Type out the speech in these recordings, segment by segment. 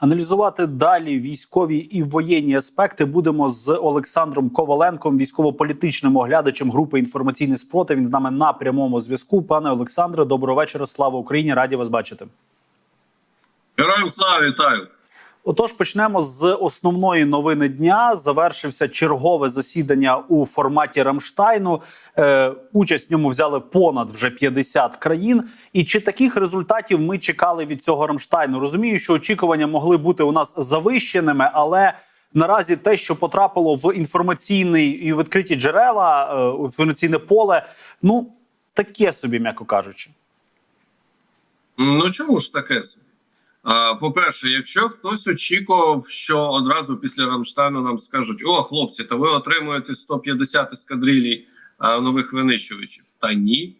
Аналізувати далі військові і воєнні аспекти будемо з Олександром Коваленком, військово-політичним оглядачем групи інформаційний спротив. Він з нами на прямому зв'язку. Пане Олександре, доброго вечора. Слава Україні! Раді вас бачити. Героям слава вітаю. Отож, почнемо з основної новини дня. Завершився чергове засідання у форматі Рамштайну. Е, участь в ньому взяли понад вже 50 країн. І чи таких результатів ми чекали від цього Рамштайну? Розумію, що очікування могли бути у нас завищеними, але наразі те, що потрапило в інформаційний і відкриті джерела, е, інформаційне поле, ну таке собі, м'яко кажучи. Ну чому ж таке? собі? По-перше, якщо хтось очікував, що одразу після Рамштайну нам скажуть: о, хлопці, та ви отримуєте 150 ескадрилій нових винищувачів. Та ні.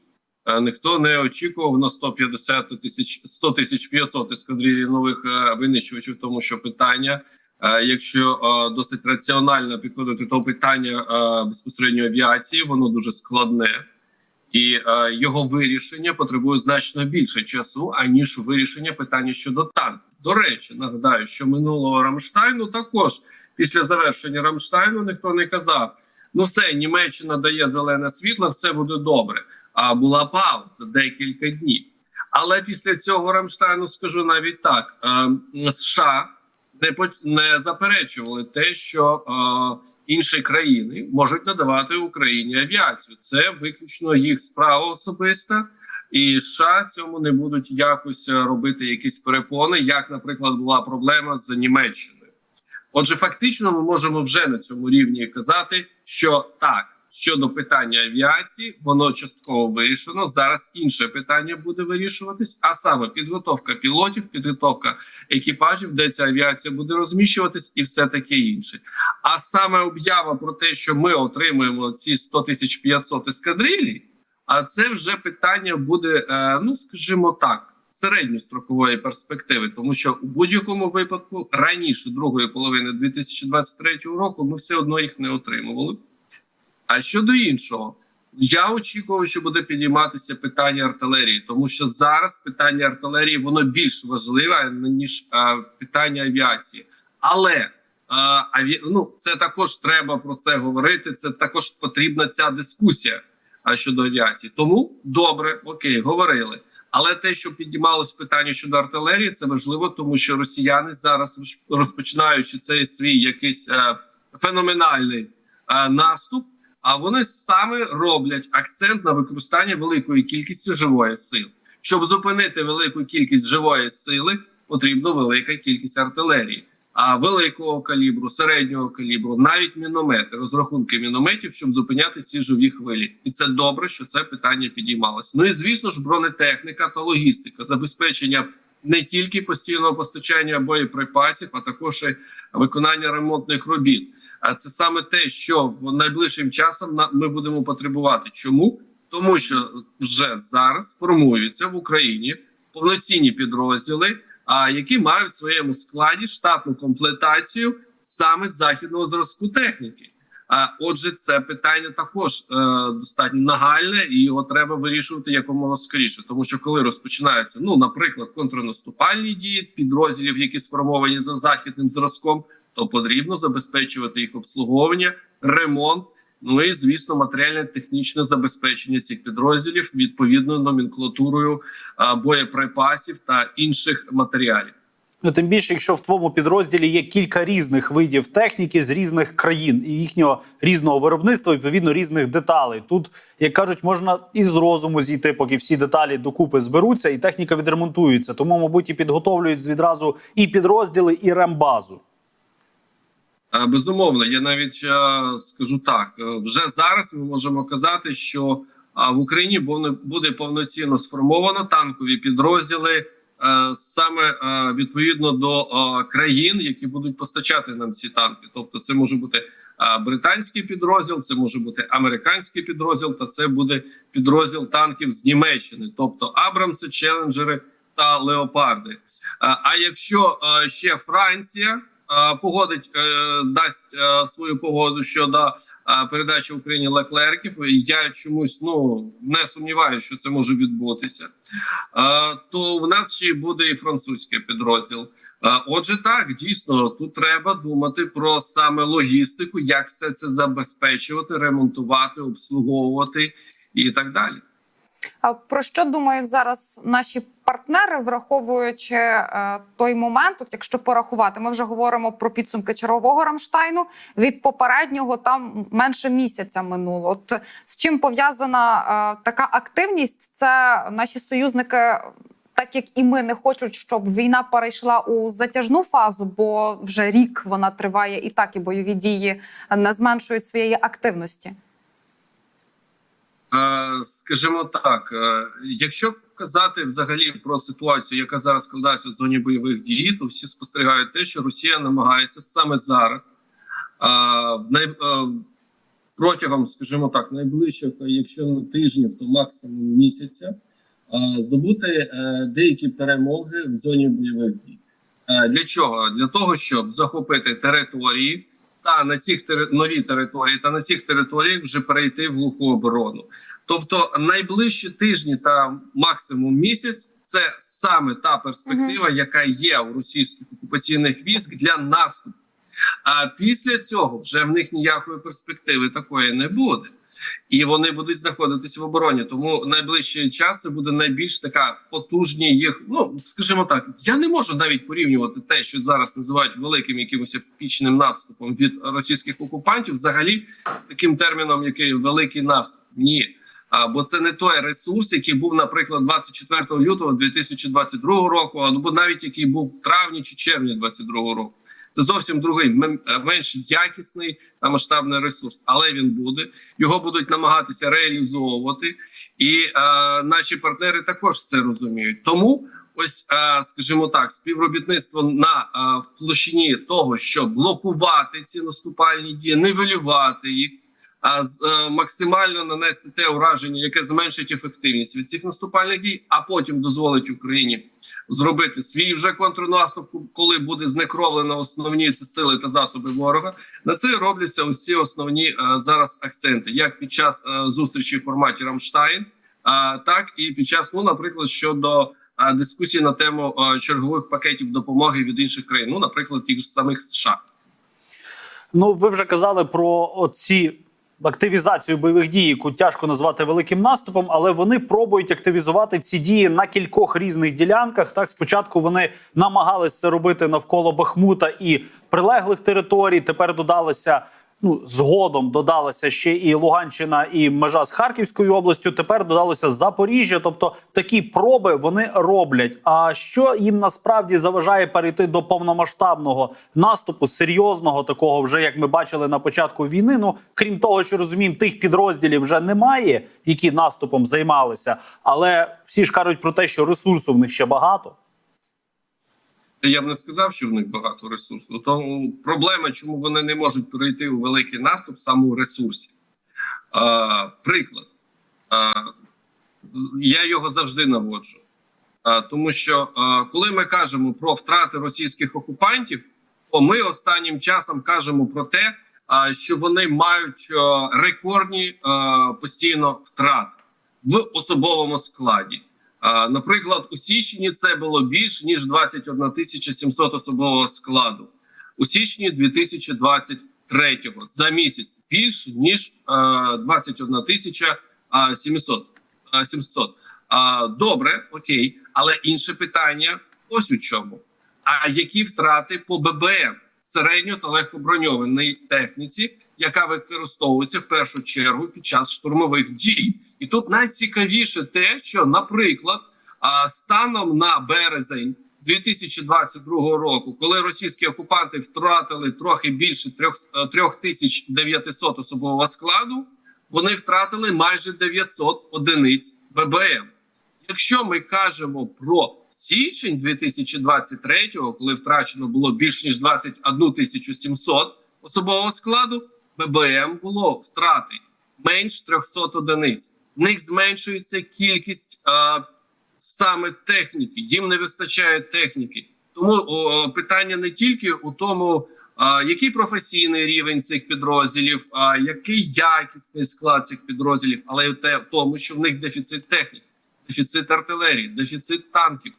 Ніхто не очікував на 150 тисяч 100 тисяч 500 ескадрилій нових винищувачів, тому що питання. Якщо досить раціонально підходити до питання безпосередньо авіації, воно дуже складне. І е, його вирішення потребує значно більше часу, аніж вирішення питання щодо танків. До речі, нагадаю, що минулого Рамштайну також після завершення Рамштайну ніхто не казав: ну все, Німеччина дає зелене світло, все буде добре. А була пауза декілька днів. Але після цього Рамштайну скажу навіть так: е, США не не заперечували те, що е, інші країни можуть надавати Україні авіацію. Це виключно їх справа особиста, і США цьому не будуть якось е, робити якісь перепони, як, наприклад, була проблема з Німеччиною. Отже, фактично, ми можемо вже на цьому рівні казати, що так. Щодо питання авіації, воно частково вирішено. Зараз інше питання буде вирішуватись, а саме підготовка пілотів, підготовка екіпажів, де ця авіація буде розміщуватись, і все таке інше. А саме об'ява про те, що ми отримуємо ці 100 тисяч 500 ескадрилій, а це вже питання буде, е, ну скажімо так, середньострокової перспективи, тому що у будь-якому випадку раніше другої половини 2023 року ми все одно їх не отримували. А щодо іншого, я очікував, що буде підійматися питання артилерії, тому що зараз питання артилерії воно більш важливе ніж е, питання авіації. Але е, аві... ну, це також треба про це говорити. Це також потрібна ця дискусія а, щодо авіації. Тому добре, окей, говорили. Але те, що підіймалось питання щодо артилерії, це важливо, тому що росіяни зараз розпочинаючи цей свій якийсь е, феноменальний е, наступ. А вони саме роблять акцент на використання великої кількості живої сили. Щоб зупинити велику кількість живої сили, потрібна велика кількість артилерії, а великого калібру, середнього калібру, навіть міномети, розрахунки мінометів, щоб зупиняти ці живі хвилі. І це добре, що це питання підіймалось. Ну і звісно ж, бронетехніка та логістика, забезпечення не тільки постійного постачання боєприпасів, а також і виконання ремонтних робіт. А це саме те, що в найближчим часом ми будемо потребувати. Чому? Тому що вже зараз формуються в Україні повноцінні підрозділи, а які мають в своєму складі штатну комплектацію саме західного зразку техніки. Отже, це питання також е, достатньо нагальне, і його треба вирішувати якомога скоріше. Тому що коли розпочинаються, ну, наприклад, контрнаступальні дії підрозділів, які сформовані за західним зразком, то потрібно забезпечувати їх обслуговування, ремонт. Ну і звісно, матеріальне технічне забезпечення цих підрозділів відповідною номенклатурою боєприпасів та інших матеріалів. Ну, тим більше, якщо в твоєму підрозділі є кілька різних видів техніки з різних країн і їхнього різного виробництва, відповідно різних деталей. Тут, як кажуть, можна і з розуму зійти, поки всі деталі докупи зберуться, і техніка відремонтується. Тому, мабуть, і підготовлюють відразу і підрозділи, і рембазу. Е, Безумовно, я навіть е, скажу так: е, вже зараз ми можемо казати, що в Україні буде- повноцінно сформовано танкові підрозділи саме е, відповідно до е, країн, які будуть постачати нам ці танки. Тобто, це може бути е, британський підрозділ, це може бути американський підрозділ, та це буде підрозділ танків з Німеччини, тобто Абрамси, Челенджери та Леопарди. Е, А якщо е, ще Франція е, погодить, е, дасть е, свою погоду щодо е, передачі Україні леклерків, я чомусь ну не сумніваюся, що це може відбутися. Е, То в нас ще буде і французький підрозділ. Отже, так дійсно тут треба думати про саме логістику, як все це забезпечувати, ремонтувати, обслуговувати і так далі. А про що думають зараз наші партнери, враховуючи е, той момент, от якщо порахувати, ми вже говоримо про підсумки чергового Рамштайну. Від попереднього там менше місяця минуло. От з чим пов'язана е, така активність? Це наші союзники. Так як і ми не хочуть, щоб війна перейшла у затяжну фазу, бо вже рік вона триває, і так і бойові дії не зменшують своєї активності. Е, Скажімо так, якщо казати взагалі про ситуацію, яка зараз складається в зоні бойових дій, то всі спостерігають те, що Росія намагається саме зараз, е, в най... е, протягом, скажімо так, найближчих, якщо не тижнів, то максимум місяця, е, здобути е, деякі перемоги в зоні бойових дій. Е, Для чого? Для того, щоб захопити території та на цих тери... нові території, та на цих територіях вже перейти в глуху оборону. Тобто, найближчі тижні та максимум місяць це саме та перспектива, яка є у російських окупаційних військ для наступу. А після цього вже в них ніякої перспективи такої не буде, і вони будуть знаходитися в обороні. Тому найближчий час буде найбільш така потужні їх. Ну скажімо так, я не можу навіть порівнювати те, що зараз називають великим якимось епічним наступом від російських окупантів, взагалі з таким терміном, який великий наступ. Ні. А, бо це не той ресурс, який був, наприклад, 24 лютого 2022 року, або навіть який був в травні чи червні 2022 року. Це зовсім другий, е, менш якісний та масштабний ресурс, але він буде. Його будуть намагатися реалізовувати, і е, наші партнери також це розуміють. Тому ось, е, скажімо так, співробітництво на е, в площині того, щоб блокувати ці наступальні дії, нивелювати їх. А е, максимально нанести те ураження, яке зменшить ефективність від цих наступальних дій, а потім дозволить Україні зробити свій вже контрнаступ, коли буде знекровлено основні сили та засоби ворога. На це робляться ці основні е, зараз акценти, як під час е, зустрічі в форматі Рамштайн, а так і під час, ну, наприклад, щодо е, дискусії на тему е, чергових пакетів допомоги від інших країн, ну, наприклад, тих ж самих США. Ну, ви вже казали про оці активізацію бойових дій, яку тяжко назвати великим наступом, але вони пробують активізувати ці дії на кількох різних ділянках. Так, спочатку вони намагалися це робити навколо Бахмута і прилеглих територій. Тепер додалися. Ну, згодом додалася ще і Луганщина, і межа з Харківською областю. Тепер додалося Запоріжжя. Тобто такі проби вони роблять. А що їм насправді заважає перейти до повномасштабного наступу, серйозного такого, вже як ми бачили на початку війни? Ну крім того, що розуміємо, тих підрозділів вже немає, які наступом займалися. Але всі ж кажуть про те, що ресурсу в них ще багато. Я б не сказав, що в них багато ресурсу. Тому проблема, чому вони не можуть перейти у великий наступ саме у ресурсі. А, приклад. А, я його завжди наводжу. А, тому що а, коли ми кажемо про втрати російських окупантів, то ми останнім часом кажемо про те, а, що вони мають а, рекордні а, постійно втрати в особовому складі. Наприклад, у січні це було більш ніж 21 тисяча 700 особового складу. У січні 2023-го за місяць більш ніж е, 21 тисяча е, 700. е, 700. Добре, окей, але інше питання ось у чому. А які втрати по ББМ середньо та легкоброньованій техніці, яка використовується в першу чергу під час штурмових дій? І тут найцікавіше те, що, наприклад, станом на березень 2022 року, коли російські окупанти втратили трохи більше 3900 особового складу, вони втратили майже 900 одиниць ББМ. Якщо ми кажемо про січень 2023-го, коли втрачено було більш ніж 21 тисячу 700 особового складу, ББМ було втрати менш 300 одиниць. В них зменшується кількість а, саме техніки, їм не вистачає техніки. Тому о, питання не тільки у тому, а, який професійний рівень цих підрозділів, а який якісний склад цих підрозділів, але й те- в тому, що в них дефіцит техніки, дефіцит артилерії, дефіцит танків.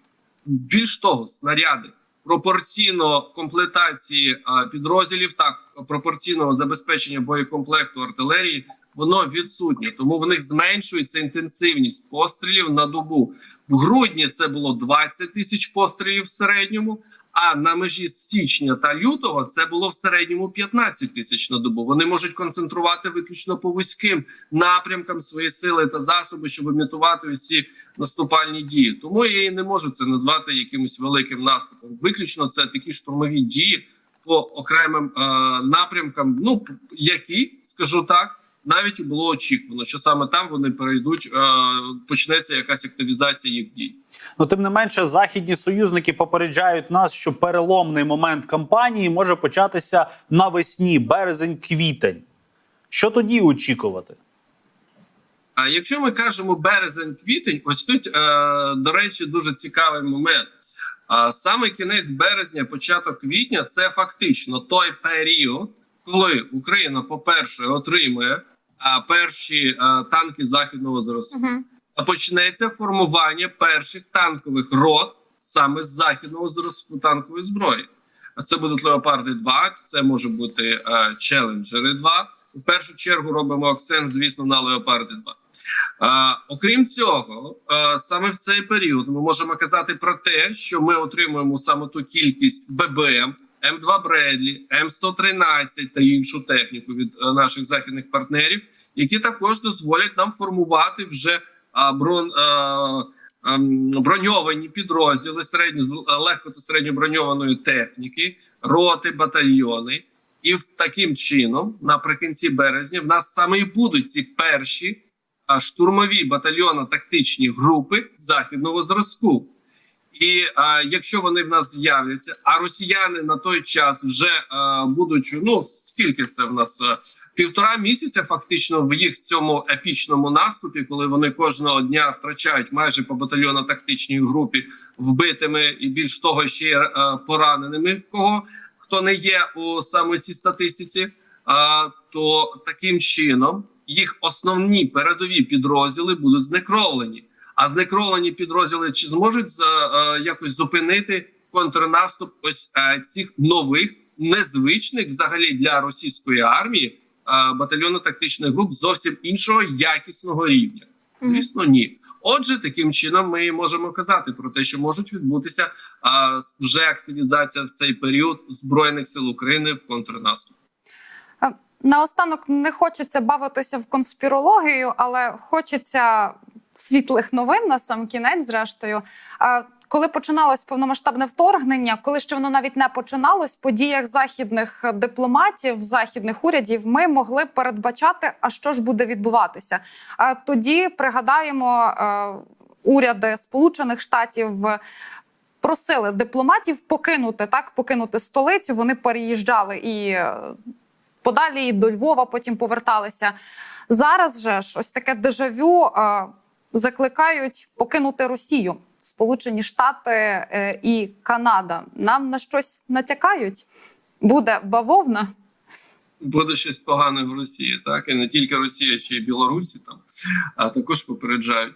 Більш того, снаряди пропорційно комплектації підрозділів, так пропорційного забезпечення боєкомплекту артилерії, воно відсутнє. Тому в них зменшується інтенсивність пострілів на добу. В грудні це було 20 тисяч пострілів в середньому. А на межі січня та лютого це було в середньому 15 тисяч на добу. Вони можуть концентрувати виключно по вузьким напрямкам свої сили та засоби, щоб імітувати усі наступальні дії. Тому я і не можу це назвати якимось великим наступом. Виключно це такі штурмові дії по окремим е, напрямкам. Ну які скажу так. Навіть було очікувано, що саме там вони перейдуть, е, почнеться якась активізація їх дій. Ну, тим не менше, західні союзники попереджають нас, що переломний момент кампанії може початися навесні, березень-квітень. Що тоді очікувати? А якщо ми кажемо березень-квітень, ось тут, е, до речі, дуже цікавий момент. А саме кінець березня, початок квітня це фактично той період, коли Україна, по-перше, отримує а, перші танки західного зразку. Угу. Почнеться формування перших танкових рот саме з західного зразку танкової зброї. А це будуть леопарди 2 це може бути челенджери 2 В першу чергу робимо акцент, звісно, на леопарди 2 Е, окрім цього, е, саме в цей період ми можемо казати про те, що ми отримуємо саме ту кількість ББМ, М2 Бредлі, М113 та іншу техніку від е, наших західних партнерів, які також дозволять нам формувати вже брон, ем, броньовані підрозділи середньо з легко та середньоброньованої техніки, роти, батальйони. І таким чином, наприкінці березня, в нас саме і будуть ці перші штурмові батальйонно-тактичні групи західного зразку. І а, якщо вони в нас з'являться, а росіяни на той час вже а, будуть ну скільки це в нас а, півтора місяця, фактично в їх цьому епічному наступі, коли вони кожного дня втрачають майже по батальйонно-тактичній групі вбитими і більш того, ще й а, пораненими. Кого хто не є у саме цій статистиці, а, то таким чином їх основні передові підрозділи будуть знекровлені. А знекровлені підрозділи чи зможуть е, е, якось зупинити контрнаступ ось е, цих нових незвичних взагалі для російської армії е, батальйонно-тактичних груп зовсім іншого якісного рівня? Звісно, ні. Отже, таким чином ми можемо казати про те, що можуть відбутися е, вже активізація в цей період збройних сил України в контрнаступ. Наостанок не хочеться бавитися в конспірологію, але хочеться світлих новин на сам кінець, зрештою. Коли починалось повномасштабне вторгнення, коли ще воно навіть не починалось, в подіях західних дипломатів, західних урядів, ми могли передбачати, а що ж буде відбуватися. Тоді пригадаємо е, уряди Сполучених Штатів. Просили дипломатів покинути так, покинути столицю. Вони переїжджали і е, подалі і до Львова, потім поверталися. Зараз же ж ось таке дежавю е, закликають покинути Росію. Сполучені Штати е, і Канада нам на щось натякають. Буде бавовна. буде щось погане в Росії, так і не тільки Росія, ще й Білорусі там а також попереджають.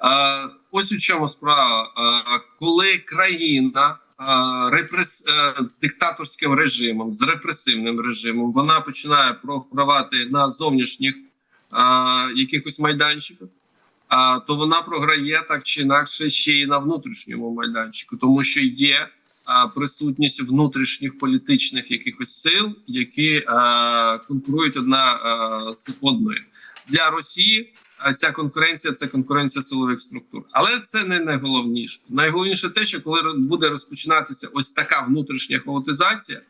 А, ось у чому справа, а, коли країна а, репрес а, з диктаторським режимом, з репресивним режимом, вона починає програвати на зовнішніх а, якихось майданчиках. То вона програє так чи інакше ще й на внутрішньому майданчику, тому що є присутність внутрішніх політичних якихось сил, які конкурують одна з одною для Росії. Ця конкуренція це конкуренція силових структур, але це не найголовніше. Найголовніше те, що коли буде розпочинатися ось така внутрішня хаотизація,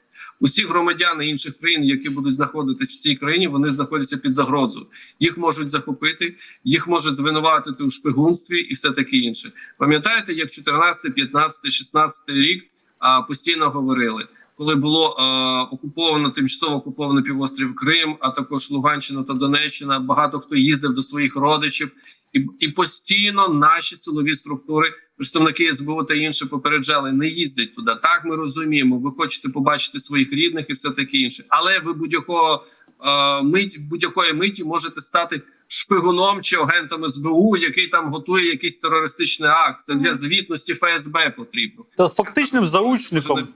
усі громадяни інших країн, які будуть знаходитись в цій країні, вони знаходяться під загрозою. Їх можуть захопити, їх можуть звинуватити у шпигунстві і все таке інше. Пам'ятаєте, як 14, 15, 16 рік а, постійно говорили, коли було а, окуповано тимчасово окуповано півострів Крим, а також Луганщина та Донеччина. Багато хто їздив до своїх родичів, і, і постійно наші силові структури, представники СБУ та інші попереджали, не їздить туди. Так ми розуміємо. Ви хочете побачити своїх рідних і все таке інше, але ви будь-якого е, мить будь-якої миті можете стати шпигуном чи агентом СБУ, який там готує якийсь терористичний акт. Це для звітності ФСБ потрібно. Та фактичним не-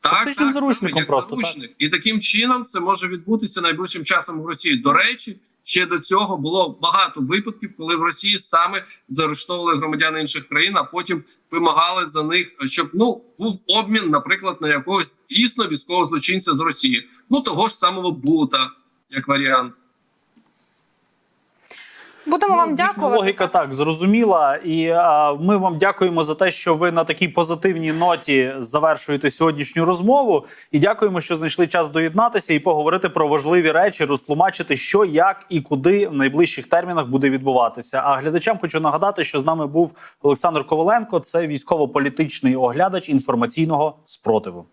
Так, Фактичним так, заручником саме, як просто, так. І таким чином це може відбутися найближчим часом в Росії. До речі, ще до цього було багато випадків, коли в Росії саме заарештовували громадян інших країн, а потім вимагали за них, щоб ну був обмін, наприклад, на якогось дійсно військового злочинця з Росії. Ну того ж самого Бута, як варіант. Будемо вам дякувати. Логіка так зрозуміла, і а, ми вам дякуємо за те, що ви на такій позитивній ноті завершуєте сьогоднішню розмову. І дякуємо, що знайшли час доєднатися і поговорити про важливі речі, розтлумачити, що, як і куди в найближчих термінах буде відбуватися. А глядачам хочу нагадати, що з нами був Олександр Коваленко, це військово-політичний оглядач інформаційного спротиву.